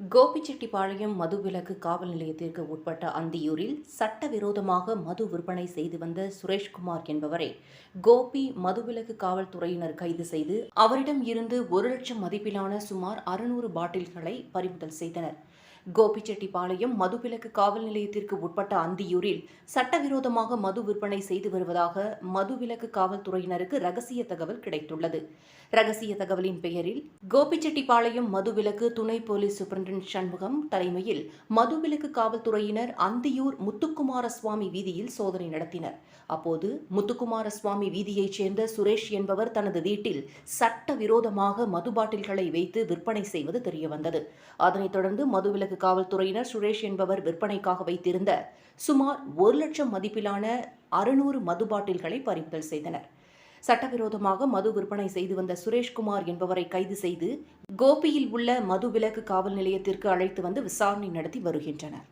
கோபிச்செட்டிப்பாளையம் மதுவிலக்கு காவல் நிலையத்திற்கு உட்பட்ட அந்தியூரில் சட்டவிரோதமாக மது விற்பனை செய்து வந்த சுரேஷ்குமார் என்பவரை கோபி மதுவிலக்கு காவல்துறையினர் கைது செய்து அவரிடம் இருந்து ஒரு லட்சம் மதிப்பிலான சுமார் அறுநூறு பாட்டில்களை பறிமுதல் செய்தனர். கோபிச்செட்டிப்பாளையம் மதுவிலக்கு காவல் நிலையத்திற்கு உட்பட்ட அந்தியூரில் சட்டவிரோதமாக மது விற்பனை செய்து வருவதாக மதுவிலக்கு காவல்துறையினருக்கு ரகசிய தகவல் கிடைத்துள்ளது. ரகசிய தகவலின் பெயரில் கோபிச்செட்டிப்பாளையம் மதுவிலக்கு துணை போலீஸ் சூப்பரண்ட் சண்முகம் தலைமையில் மதுவிலக்கு காவல்துறையினர் அந்தியூர் முத்துக்குமார சுவாமி வீதியில் சோதனை நடத்தினர். அப்போது முத்துக்குமார சுவாமி வீதியைச் சேர்ந்த சுரேஷ் என்பவர் தனது வீட்டில் சட்டவிரோதமாக மது பாட்டில்களை வைத்து விற்பனை செய்வது தெரியவந்தது. அதனைத் தொடர்ந்து மதுவிலக்கு காவல்துறையினர் சுரேஷ் என்பவர் விற்பனைக்காக வைத்திருந்த சுமார் ஒரு லட்சம் மதிப்பிலான அறுநூறு மது பாட்டில்களை பறிமுதல் செய்தனர். சட்டவிரோதமாக மது விற்பனை செய்து வந்த சுரேஷ்குமார் என்பவரை கைது செய்து கோபியில் உள்ள மதுவிலக்கு காவல் நிலையத்திற்கு அழைத்து வந்து விசாரணை நடத்தி வருகின்றனர்.